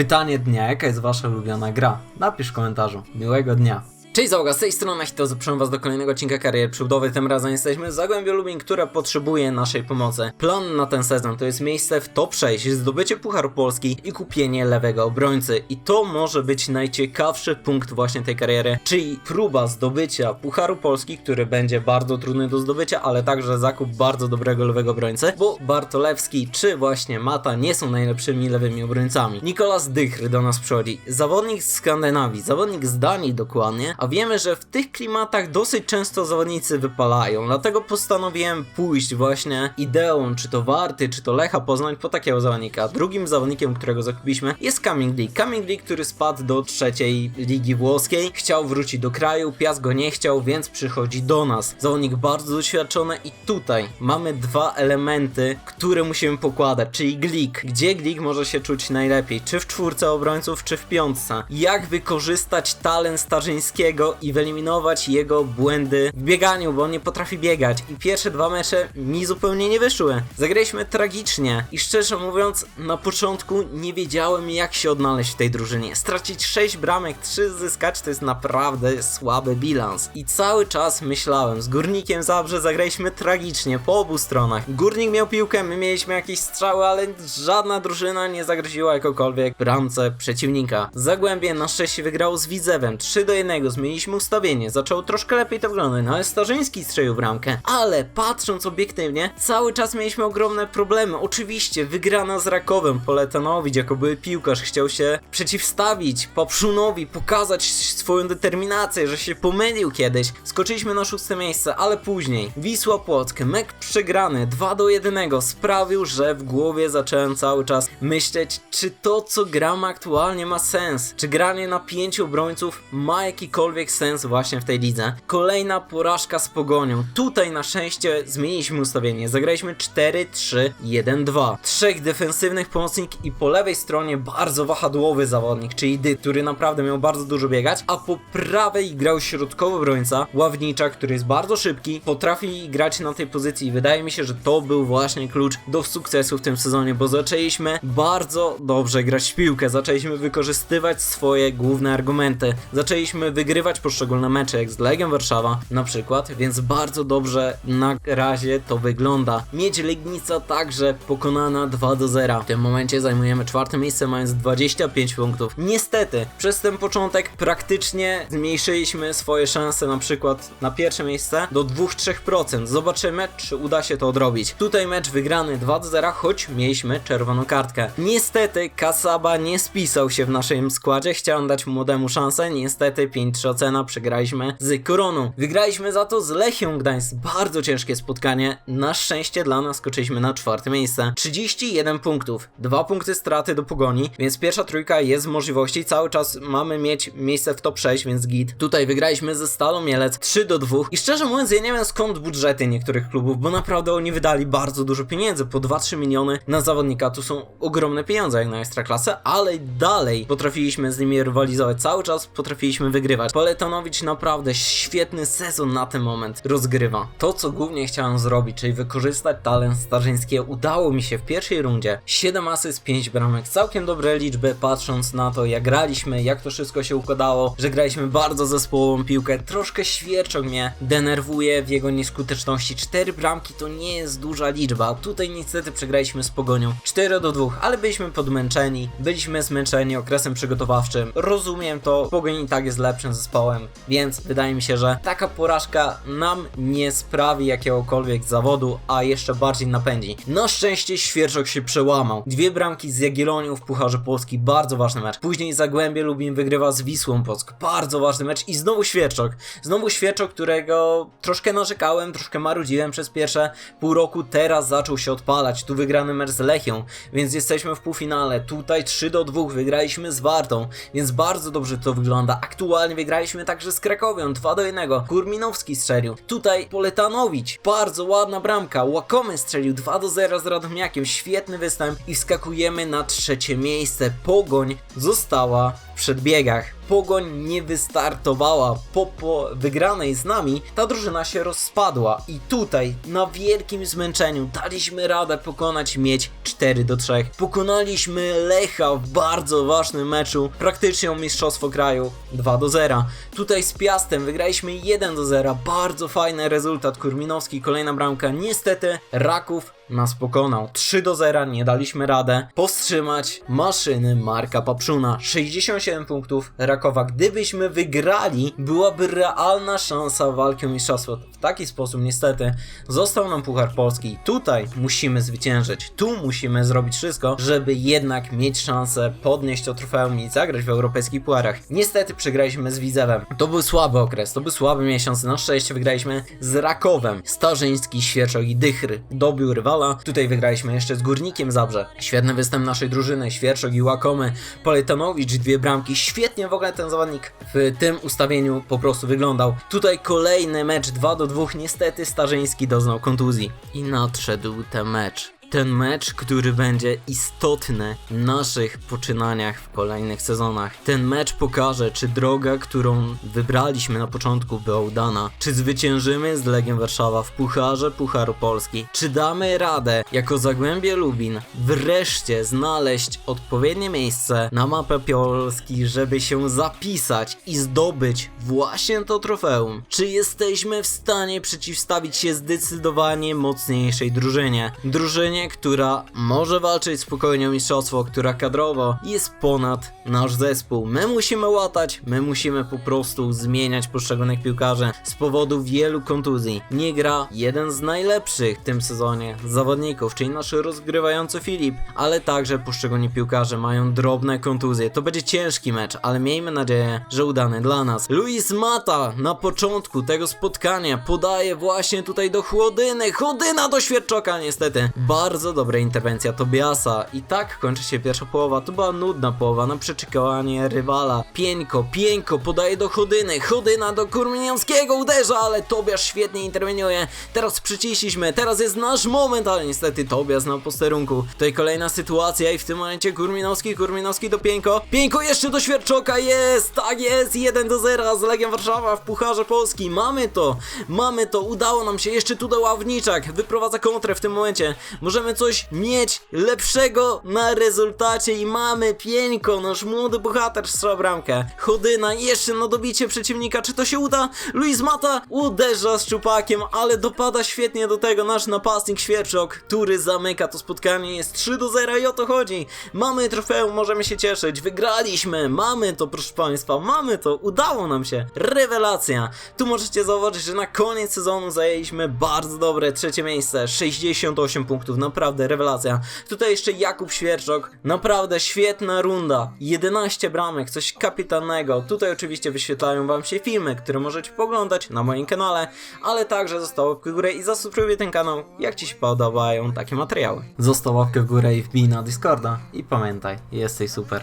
Pytanie dnia, jaka jest wasza ulubiona gra? Napisz w komentarzu. Miłego dnia. Cześć załoga, z tej strony Hito, zapraszam was do kolejnego odcinka kariery przybudowy. Tym razem jesteśmy w Zagłębiu Lubin, które potrzebuje naszej pomocy. Plan na ten sezon to jest miejsce w top 6, zdobycie Pucharu Polski i kupienie lewego obrońcy. I to może być najciekawszy punkt właśnie tej kariery, czyli próba zdobycia Pucharu Polski, który będzie bardzo trudny do zdobycia, ale także zakup bardzo dobrego lewego obrońcy, bo Bartolewski czy właśnie Mata nie są najlepszymi lewymi obrońcami. Nikolas Dychry do nas przychodzi, zawodnik z Skandynawii, zawodnik z Danii dokładnie, a wiemy, że w tych klimatach dosyć często zawodnicy wypalają, dlatego postanowiłem pójść właśnie ideą, czy to Warty, czy to Lecha Poznań po takiego zawodnika. Drugim zawodnikiem, którego zakupiliśmy jest Coming Lee. Coming Lee, który spadł do trzeciej ligi włoskiej, chciał wrócić do kraju, Piast go nie chciał, więc przychodzi do nas. Zawodnik bardzo doświadczony i tutaj mamy dwa elementy, które musimy pokładać, czyli Glik. Gdzie Glik może się czuć najlepiej? Czy w czwórce obrońców, czy w piątce? Jak wykorzystać talent Starzyńskiego i wyeliminować jego błędy w bieganiu, bo on nie potrafi biegać. I pierwsze dwa mecze mi zupełnie nie wyszły. Zagraliśmy tragicznie i szczerze mówiąc, na początku nie wiedziałem jak się odnaleźć w tej drużynie. Stracić 6 bramek, 3 zyskać to jest naprawdę słaby bilans. I cały czas myślałem, z Górnikiem Zabrze zagraliśmy tragicznie po obu stronach. Górnik miał piłkę, my mieliśmy jakieś strzały, ale żadna drużyna nie zagroziła jakokolwiek bramce przeciwnika. Zagłębie na szczęście wygrało z Widzewem 3 do 1, zmieniliśmy ustawienie, zaczęło troszkę lepiej to wyglądać, no ale Starzyński strzelił bramkę. Ale patrząc obiektywnie, cały czas mieliśmy ogromne problemy. Oczywiście wygrana z Rakowem, Poletanowicz jako były piłkarz chciał się przeciwstawić Popszunowi, pokazać swoją determinację, że się pomylił kiedyś. Skoczyliśmy na szóste miejsce, ale później Wisła Płock, mek przegrany 2 do 1 sprawił, że w głowie zacząłem cały czas myśleć, czy to co gram aktualnie ma sens, czy granie na pięciu obrońców ma jakikolwiek sens właśnie w tej lidze. Kolejna porażka z Pogonią. Tutaj na szczęście zmieniliśmy ustawienie, zagraliśmy 4-3-1-2. Trzech defensywnych pomocnik i po lewej stronie bardzo wahadłowy zawodnik, czyli Dy, który naprawdę miał bardzo dużo biegać, a po prawej grał środkowy obrońca, Ławnicza, który jest bardzo szybki, potrafi grać na tej pozycji i wydaje mi się, że to był właśnie klucz do sukcesu w tym sezonie, bo zaczęliśmy bardzo dobrze grać w piłkę, zaczęliśmy wykorzystywać swoje główne argumenty, zaczęliśmy wygrywać poszczególne mecze, jak z Legią Warszawa na przykład, więc bardzo dobrze na razie to wygląda. Miedź Legnica także pokonana 2 do 0. W tym momencie zajmujemy czwarte miejsce, mając 25 punktów. Niestety, przez ten początek praktycznie zmniejszyliśmy swoje szanse na przykład na pierwsze miejsce do 2-3%. Zobaczymy, czy uda się to odrobić. Tutaj mecz wygrany 2 do 0, choć mieliśmy czerwoną kartkę. Niestety, Kasaba nie spisał się w naszym składzie, chciałem dać młodemu szansę, niestety 5-3 ocena, przegraliśmy z Koroną. Wygraliśmy za to z Lechią Gdańsk, bardzo ciężkie spotkanie, na szczęście dla nas skoczyliśmy na czwarte miejsce. 31 punktów, 2 punkty straty do Pogoni, więc pierwsza trójka jest w możliwości, cały czas mamy mieć miejsce w top 6, więc git. Tutaj wygraliśmy ze Stalą Mielec 3 do 2 i szczerze mówiąc ja nie wiem skąd budżety niektórych klubów, bo naprawdę oni wydali bardzo dużo pieniędzy, po 2-3 miliony na zawodnika, to są ogromne pieniądze jak na Ekstraklasę, ale dalej potrafiliśmy z nimi rywalizować, cały czas potrafiliśmy wygrywać. Poletanowicz naprawdę świetny sezon na ten moment rozgrywa. To co głównie chciałem zrobić, czyli wykorzystać talent Starzyńskiego, udało mi się w pierwszej rundzie. 7 asyst, 5 bramek, całkiem dobre liczby, patrząc na to jak graliśmy, jak to wszystko się układało, że graliśmy bardzo zespołową piłkę. Troszkę świerczok mnie denerwuje w jego nieskuteczności. 4 bramki to nie jest duża liczba. Tutaj niestety przegraliśmy z Pogonią 4 do 2, ale byliśmy podmęczeni, byliśmy zmęczeni okresem przygotowawczym. Rozumiem to, Pogoń i tak jest lepszym zespołem, więc wydaje mi się, że taka porażka nam nie sprawi jakiegokolwiek zawodu, a jeszcze bardziej napędzi. Na szczęście Świerczok się przełamał. Dwie bramki z Jagiellonią w Pucharze Polski, bardzo ważny mecz. Później Zagłębie Lubin wygrywa z Wisłą Płock, bardzo ważny mecz i znowu Świerczok. Znowu Świerczok, którego troszkę narzekałem, troszkę marudziłem przez pierwsze pół roku, teraz zaczął się odpalać. Tu wygrany mecz z Lechią, więc jesteśmy w półfinale. Tutaj 3 do 2 wygraliśmy z Wartą, więc bardzo dobrze to wygląda. Aktualnie wygraliśmy także z Krakowią 2 do 1. Kurminowski strzelił. Tutaj Poletanowicz, bardzo ładna bramka. Łakomy strzelił 2 do 0 z Radomiakiem. Świetny występ i wskakujemy na trzecie miejsce. Pogoń została w przedbiegach Pogoń nie wystartowała. Po, po wygranej z nami, ta drużyna się rozpadła. I tutaj na wielkim zmęczeniu daliśmy radę pokonać mieć 4 do 3. Pokonaliśmy Lecha w bardzo ważnym meczu, praktycznie o mistrzostwo kraju 2 do 0. Tutaj z Piastem wygraliśmy 1 do 0, bardzo fajny rezultat, Kurminowski kolejna bramka, niestety Raków nas pokonał. 3 do 0, nie daliśmy radę powstrzymać maszyny Marka Papszuna. 67 punktów Rakowa. Gdybyśmy wygrali, byłaby realna szansa o mistrzostwo. W taki sposób niestety został nam Puchar Polski. Tutaj musimy zwyciężyć. Tu musimy zrobić wszystko, żeby jednak mieć szansę podnieść to trofeum i zagrać w europejskich pucharach. Niestety przegraliśmy z Widzewem. To był słaby okres, to był słaby miesiąc. Na szczęście wygraliśmy z Rakowem. Starzyński, Świerczok i Dychry dobił rywala. Tutaj wygraliśmy jeszcze z Górnikiem Zabrze. Świetny występ naszej drużyny, Świerczok i Łakomy. Polejtanowicz, dwie bramki. Świetnie w ogóle ten zawodnik w tym ustawieniu po prostu wyglądał. Tutaj kolejny mecz 2 do 2. Niestety Starzyński doznał kontuzji. I nadszedł ten mecz. Ten mecz, który będzie istotny w naszych poczynaniach w kolejnych sezonach. Ten mecz pokaże, czy droga, którą wybraliśmy na początku była udana. Czy zwyciężymy z Legią Warszawa w Pucharze Pucharu Polski? Czy damy radę, jako Zagłębie Lubin, wreszcie znaleźć odpowiednie miejsce na mapę Polski, żeby się zapisać i zdobyć właśnie to trofeum? Czy jesteśmy w stanie przeciwstawić się zdecydowanie mocniejszej drużynie? Drużynie, która może walczyć spokojnie o mistrzostwo, która kadrowo jest ponad nasz zespół. My musimy łatać, my musimy po prostu zmieniać poszczególnych piłkarzy z powodu wielu kontuzji. Nie gra jeden z najlepszych w tym sezonie zawodników, czyli nasz rozgrywający Filip, ale także poszczególni piłkarze mają drobne kontuzje. To będzie ciężki mecz, ale miejmy nadzieję, że udany dla nas. Luis Mata na początku tego spotkania podaje właśnie tutaj do Chłodyny. Chłodyna do Świerczoka niestety. Bardzo dobra interwencja Tobiasa. I tak kończy się pierwsza połowa. To była nudna połowa na przeczekanie rywala. Pieńko, Pieńko podaje do Chodyny. Chodyna do Kurminiowskiego uderza, ale Tobiasz świetnie interweniuje. Teraz przyciśliśmy, teraz jest nasz moment, ale niestety Tobias na posterunku. Tutaj kolejna sytuacja i w tym momencie Kurminowski, Kurminowski do Pieńko. Pieńko jeszcze do Świerczoka, jest, tak jest, 1 do 0 z Legią Warszawa w Pucharze Polski. Mamy to, mamy to, udało nam się. Jeszcze tutaj Ławniczak wyprowadza kontrę w tym momencie. Możemy coś mieć lepszego na rezultacie i mamy Pieńko, nasz młody bohater strzela bramkę. Chodyna jeszcze na dobicie przeciwnika, czy to się uda? Luis Mata uderza z czupakiem, ale dopada świetnie do tego nasz napastnik Świerczok, który zamyka to spotkanie, jest 3 do 0 i o to chodzi. Mamy trofeum, możemy się cieszyć, wygraliśmy, mamy to proszę państwa, mamy to, udało nam się, rewelacja. Tu możecie zauważyć, że na koniec sezonu zajęliśmy bardzo dobre trzecie miejsce, 68 punktów, naprawdę rewelacja. Tutaj jeszcze Jakub Świerczok, naprawdę świetna runda, 11 bramek, coś kapitalnego. Tutaj oczywiście wyświetlają wam się filmy, które możecie poglądać na moim kanale, ale także zostaw łapkę w górę i zasubskrybuj ten kanał, jak ci się podobają takie materiały. Zostaw łapkę w górę i wbij na Discorda i pamiętaj, jesteś super.